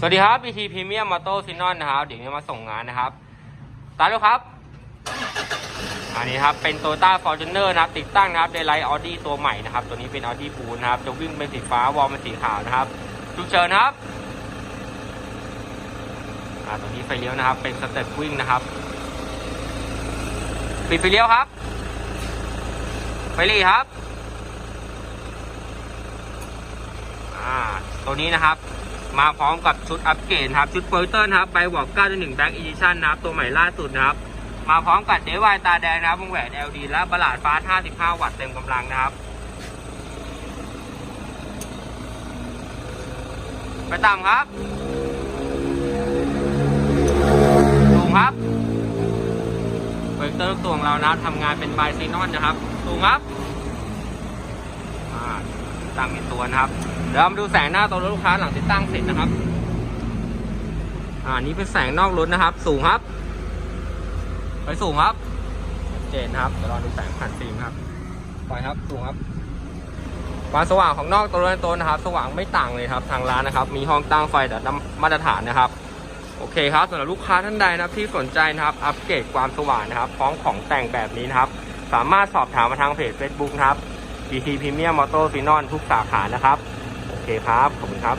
สวัสดีครับ BT Premium Moto s y n o n นะครับ เดี๋ยวนี้มาส่งงานนะครับตาแล้วครับ อันนี้ครับ เป็น Toyota Fortuner นะครับ ติดตั้งนะครับ Daylight Audi ตัวใหม่นะครับ ตัวนี้เป็น Audi Blue นะครับ จะวิ่งเป็นสีฟ้าวอลเป็นสีขาวนะครับฉุกเฉินนะครับอ่าตัวนี้ไฟเลี้ยวนะครับ เป็นสเต็ปวิ่งนะครับ ปิดไฟเลี้ยวครับ ไฟลีครับ อ่า ตัวนี้นะครับ มาพร้อมกับชุดอัปเกรดครับชุดโปรเตอร์ครับใบวอก9.1 Black Edition นะครับตัวใหม่ล่าสุดนะครับมาพร้อมกับเดวายตาแดงนะครับวงแหวน LD และบลาดฟ้า 55 วัตต์เต็มกำลังนะครับไปตามครับสูงครับเวกเตอร์ตัวของเรานะทำงานเป็นไบซีนอนนะครับสูงครับ ตั้งเป็นตัวนะครับ เดี๋ยวเรามาดูแสงหน้าตัวรถลูกค้าหลังติดตั้งเสร็จนะครับ อ่านี่เป็นแสงนอกรถนะครับ สูงครับ ไปสูงครับ เจนครับ เดี๋ยวรอดูแสงผ่านฟิล์มครับ ปล่อยครับ สูงครับ ความสว่างของนอกตัวรถตัวนะครับ สว่างไม่ต่างเลยครับ ทางร้านนะครับ มีห้องตั้งไฟแบบมาตรฐานนะครับโอเคครับสำหรับลูกค้าท่านใดนะครับที่สนใจนะครับ อัปเกรดความสว่างนะครับพร้อมของแต่งแบบนี้นะครับ สามารถสอบถามมาทางเพจ Facebook นะครับ BT Premium Motor Sinon ทุกสาขานะครับ โอเคครับ ขอบคุณครับ